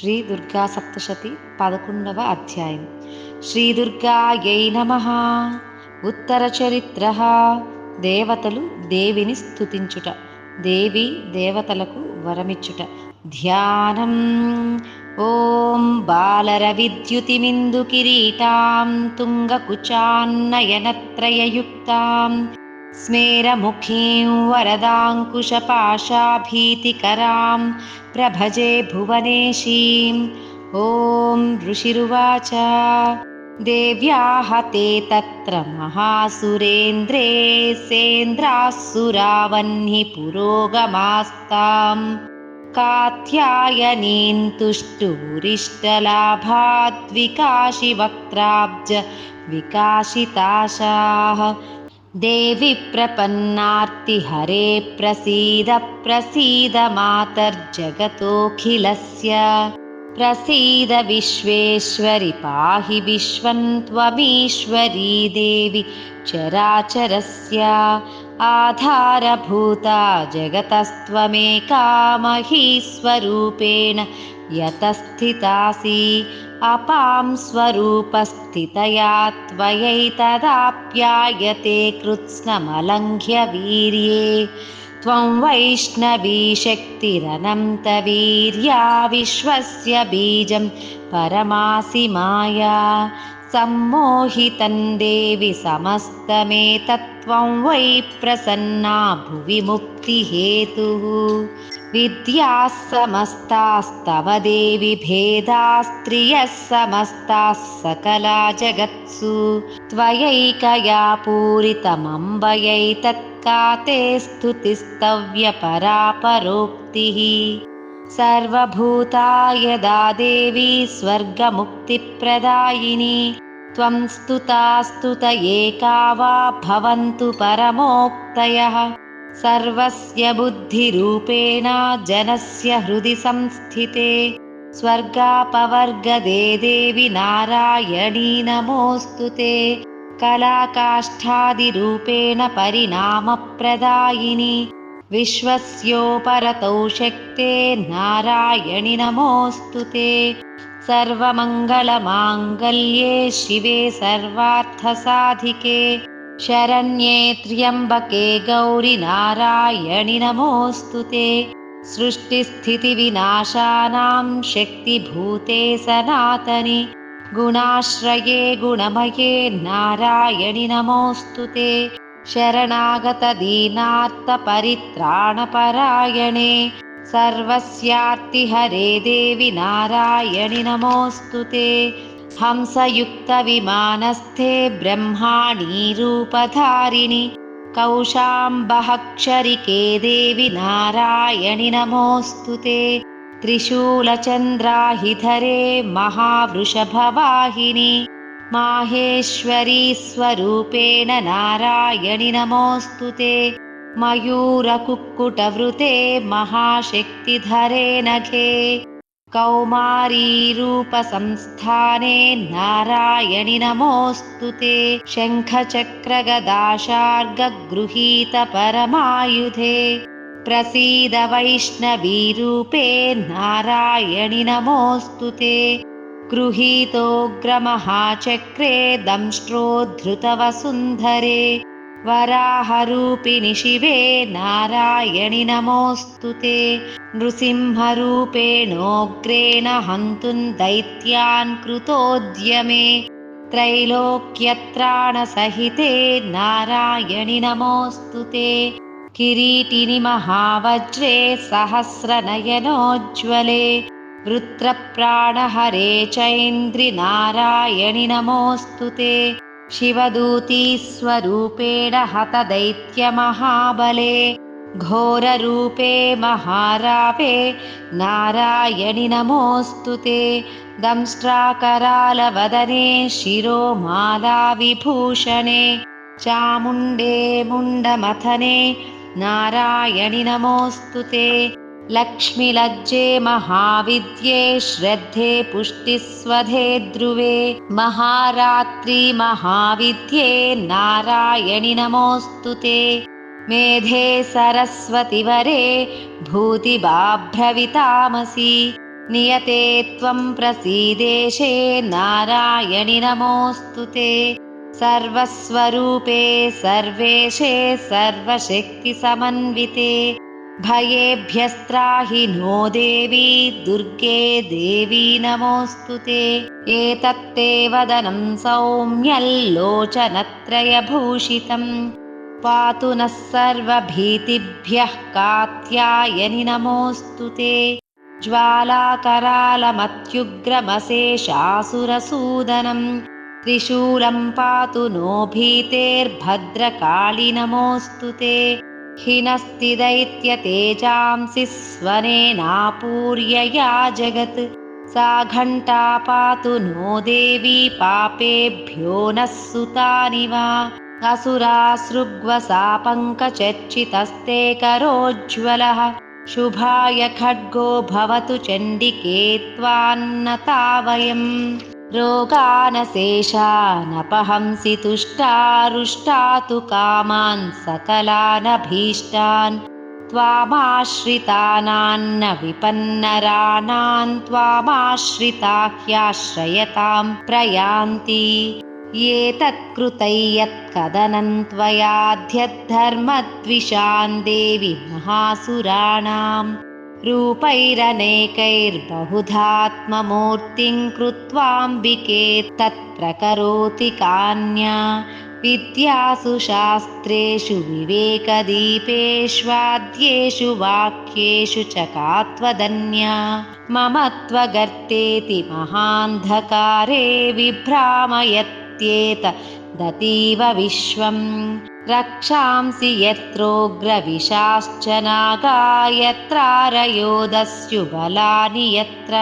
శ్రీ దుర్గా సప్తశతి పదకొండవ అధ్యాయం. శ్రీ దుర్గాయై నమ. ఉత్తర చరిత్ర. దేవతలు దేవిని స్థుతించుట దేవి దేవతలకు వరమిచ్చుట. ధ్యానం. ఓం బాలరవిద్యుతిమిందు కిరీటాం తుంగకుచాన్నయనత్రయయుక్తాం. स्मेरमुखीं वरदाङ्कुशपाशाभीतिकरां प्रभजे भुवनेशीम् ॐ ऋषिरुवाच। देव्याः ते तत्र महासुरेन्द्रे सेन्द्राः पुरोगमास्ताम्। कात्यायनीं तुष्टुरिष्टलाभाद्विकाशिवक्त्राब्ज विकाशिताशाः देवि प्रपन्नार्तिहरे प्रसीद प्रसीद मातर्जगतोऽखिलस्य। प्रसीद विश्वेश्वरि पाहि विश्वं त्वमीश्वरी देवि चराचरस्य। आधारभूता जगतस्त्वमेका महीस्वरूपेण यतस्थितासि अपां स्वरूपस्थितया त्वयैतदाप्यायते कृत्स्नमलङ्घ्य वीर्ये त्वं वैष्णवी शक्तिरनन्तवीर्या विश्वस्य बीजं परमासि माया। सम्मोहितं देवि समस्तमेतत्त्वं वै प्रसन्ना भुवि मुक्तिहेतुः विद्याः समस्तास्तव देवि भेदास्त्रियः समस्ताः सकला जगत्सु। त्वयैकया पूरितमम्बयैतत्काते स्तुतिस्तव्यपरापरोक्तिः। सर्वभूता यदा देवी स्वर्गमुक्तिप्रदायिनी। त्वं स्तुता स्तुत एका वा भवन्तु परमोक्तयः सर्वस्य बुद्धिरूपेण जनस्य हृदि संस्थिते। स्वर्गापवर्गदे देवि नारायणी नमोऽस्तु ते। कलाकाष्ठादिरूपेण परिणामप्रदायिनि। विश्वस्योपरतौ शक्ते नारायणि नमोऽस्तु ते। सर्वमङ्गलमाङ्गल्ये शिवे सर्वार्थसाधिके शरण्ये त्र्यम्बके गौरि नारायणि नमोऽस्तु ते। सृष्टिस्थितिविनाशानां शक्तिभूते सनातनि। गुणाश्रये गुणमये नारायणि नमोऽस्तु ते। शरणागतदीनात्तपरित्राणपरायणे सर्वस्यार्तिहरे देवि नारायणि नमोऽस्तु ते हंसयुक्तविमानस्थे ब्रह्माणी रूपधारिणि कौशाम्बहक्षरिके देवि नारायणि नमोऽस्तु ते। त्रिशूलचन्द्राहिधरे महावृषभवाहिनि माहेश्वरी स्वरूपेण नारायणि नमोऽस्तु ते। मयूरकुक्कुटवृते महाशक्तिधरे नघे कौमारीरूपसंस्थाने नारायणि नमोऽस्तु ते। शङ्खचक्रगदाशार्गगृहीतपरमायुधे। प्रसीद वैष्णवीरूपे नारायणि नमोऽस्तु ते। गृहीतोग्रमहाचक्रे दंष्ट्रोद्धृतवसुन्धरे वराहरूपिणि शिवे नारायणि नमोऽस्तु ते। नृसिंहरूपेणोग्रेण हन्तुं दैत्यान् कृतोद्यमे। त्रैलोक्यत्राणसहिते नारायणि नमोऽस्तु ते। किरीटिनि महावज्रे सहस्रनयनोज्ज्वले। वृत्रप्राणहरे चैन्द्रिनारायणि नमोऽस्तु ते शिवदूतीस्वरूपेण हतदैत्यमहाबले घोररूपे महारावे नारायणि नमोऽस्तु ते दंष्ट्राकरालवदने शिरोमालाविभूषणे चामुण्डे मुण्डमथने नारायणि नमोऽस्तु ते लक्ष्मीलज्जे महाविद्ये श्रद्धे पुष्टिस्वधे ध्रुवे महारात्रि महाविद्ये नारायणि नमोऽस्तु ते। मेधे सरस्वतिवरे भूतिबाभ्रवितामसि नियते त्वं प्रसीदेशे नारायणि नमोऽस्तु ते। सर्वस्वरूपे सर्वेशे सर्वशक्तिसमन्विते भयेभ्यस्त्राहि नो देवी दुर्गे देवी नमोऽस्तु ते। एतत्ते वदनं सौम्यल्लोचनत्रयभूषितम्। पातु नः सर्वभीतिभ्यः कात्यायनि नमोऽस्तु ते। ज्वालाकरालमत्युग्रमशेषासुरसूदनम्। त्रिशूलं पातु नो भीतेर्भद्रकाळि नमोऽस्तु ते हिनस्ति दैत्यतेजांसि स्वनेनापूर्यया जगत्। सा घण्टा पातु नो देवी पापेभ्यो नः सुतानि वा असुरासृग्वसा पङ्कचर्चितस्ते करोज्ज्वलः। शुभाय खड्गो भवतु चण्डिके त्वान्नता वयम् रोगानशेषानपहंसि तुष्टारुष्टा तु कामान् सकलानभीष्टान् त्वामाश्रितानान्न विपन्नराणान् त्वामाश्रिता ह्याश्रयतां प्रयान्ति। एतत्कृतै यत्कदनं त्वयाध्यद्धर्मद्विषान् देवि महासुराणाम् रूपैरनेकैर्बहुधात्ममूर्तिं कृत्वाम्बिके तत्प्रकरोति कान्या। विद्यासु शास्त्रेषु विवेकदीपेष्वाद्येषु वाक्येषु च कात्वदन्या। मम त्वगर्तेति महान्धकारे विभ्रामयत्येत दतीव विश्वम् रक्षांसि यत्रोग्रविशाश्च नागा यत्रारयोदस्युबलानि यत्र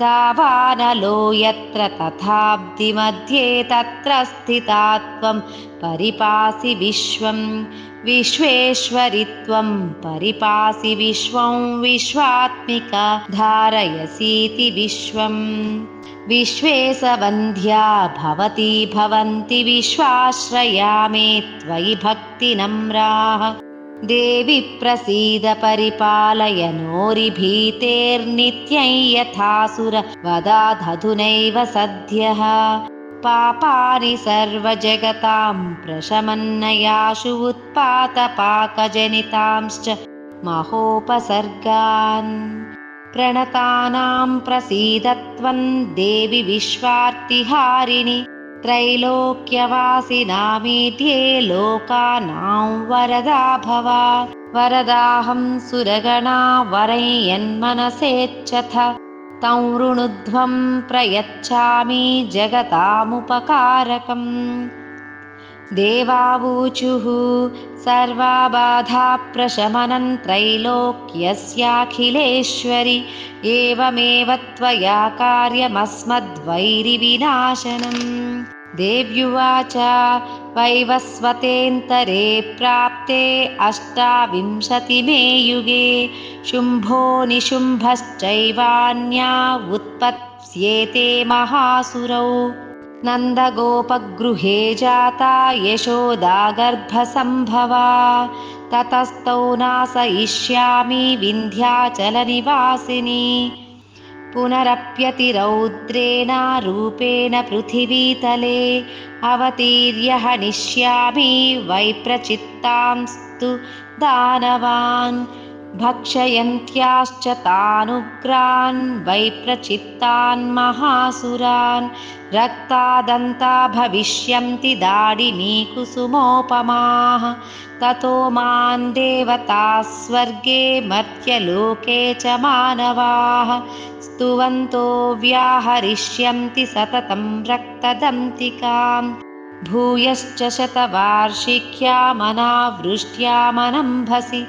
दावानलो यत्र तथाब्धिमध्ये तत्र स्थिता त्वं परिपासि विश्वं विश्वेश्वरि त्वं परिपासि विश्वं विश्वात्मिका धारयसीति विश्वम् विश्वेशवन्ध्या भवती भवन्ति विश्वाश्रया मे त्वयि भक्तिनम्राः। देवि प्रसीद परिपालय नोरिभीतेर्नित्यं यथासुर वदाधधुनैव सद्यः। पापानि सर्वजगतां प्रशमन्नयाशु उत्पातपाकजनितांश्च महोपसर्गान् प्रणतानां प्रसीदत्वं देवि विश्वार्तिहारिणि त्रैलोक्यवासिनामीध्ये लोकानां वरदा भव वरदाहं सुरगणा वरयन्मनसेच्छथ। तं ऋणुध्वं प्रयच्छामि जगतामुपकारकम् देवावूचुः सर्वाबाधाप्रशमनं त्रैलोक्यस्याखिलेश्वरि एवमेव त्वया कार्यमस्मद्वैरिविनाशनम्। देव्युवाच वैवस्वतेऽन्तरे प्राप्ते अष्टाविंशतिमे युगे शुम्भो निशुम्भश्चैवान्या उत्पत्स्येते महासुरौ नन्दगोपगृहे जाता यशोदागर्भसम्भवा। ततस्तौ नाशयिष्यामि विन्ध्याचलनिवासिनी। पुनरप्यतिरौद्रेण रूपेण पृथिवीतले। अवतीर्य हनिष्यामि वैप्रचित्तांस्तु दानवान् भक्षयन्त्याश्च तानुग्रान् वैप्रचित्तान् महासुरान् रक्तादन्ता भविष्यन्ति दाडिनीकुसुमोपमाः ततो मान् देवताः स्वर्गे मर्त्यलोके च मानवाः। स्तुवन्तो व्याहरिष्यन्ति सततं रक्तदन्तिकाम्। भूयश्च शतवार्षिक्यामनावृष्ट्यामनम्भसि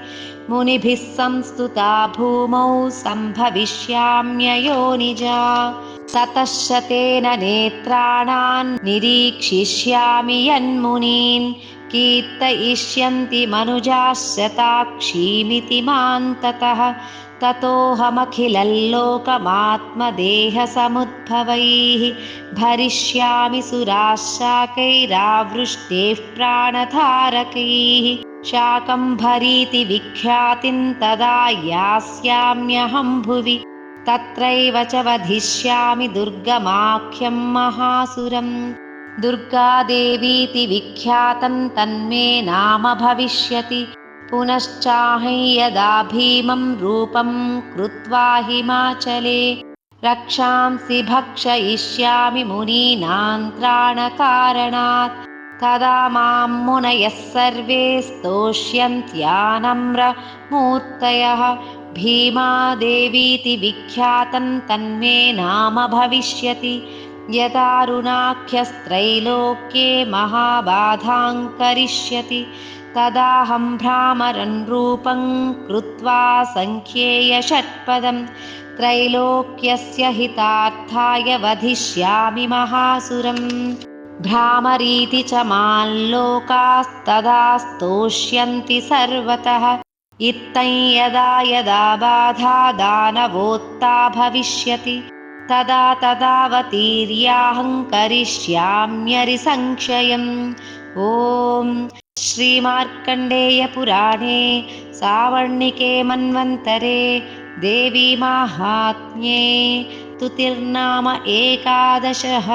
मुनिभिः संस्तुता भूमौ सम्भविष्याम्ययो निजा ततः शतेन नेत्राणान् निरीक्षिष्यामि यन्मुनीन्। कीर्तयिष्यन्ति मनुजाः शताक्षीमिति मां ततः। ततोऽहमखिलल्लोकमात्मदेहसमुद्भवैः। भरिष्यामि सुराशाकैरावृष्टेः प्राणधारकैः शाकम्भरीति विख्यातिं तदा यास्याम्यहं भुवि। तत्रैव च वधिष्यामि दुर्गमाख्यं महासुरम्। दुर्गादेवीति विख्यातं तन्मे नाम भविष्यति। पुनश्चाहं यदा भीमं रूपं कृत्वा हिमाचले। रक्षांसि भक्षयिष्यामि मुनीनान्त्राणकारणात् तदा मां मुनयः सर्वे स्तोष्यन्त्यानम्रमूर्तयः भीमादेवीति विख्यातं तन्मे नाम भविष्यति। यदारुणाख्यस्त्रैलोक्ये महाबाधां करिष्यति तदाहं भ्रामरन् रूपं कृत्वा सङ्ख्येयषट्पदम् त्रैलोक्यस्य हितार्थाय वधिष्यामि महासुरम् भ्रामरीति च माल्लोकास्तदा स्तोष्यन्ति सर्वतः। इत्थं यदा यदा बाधा दानवोत्ता भविष्यति तदा तदावतीर्याहं करिष्याम्यरिसंक्षयम् ॐ श्रीमार्कण्डेयपुराणे सावर्णिके मन्वन्तरे देवीमाहात्म्ये तुतिर्नाम एकादशः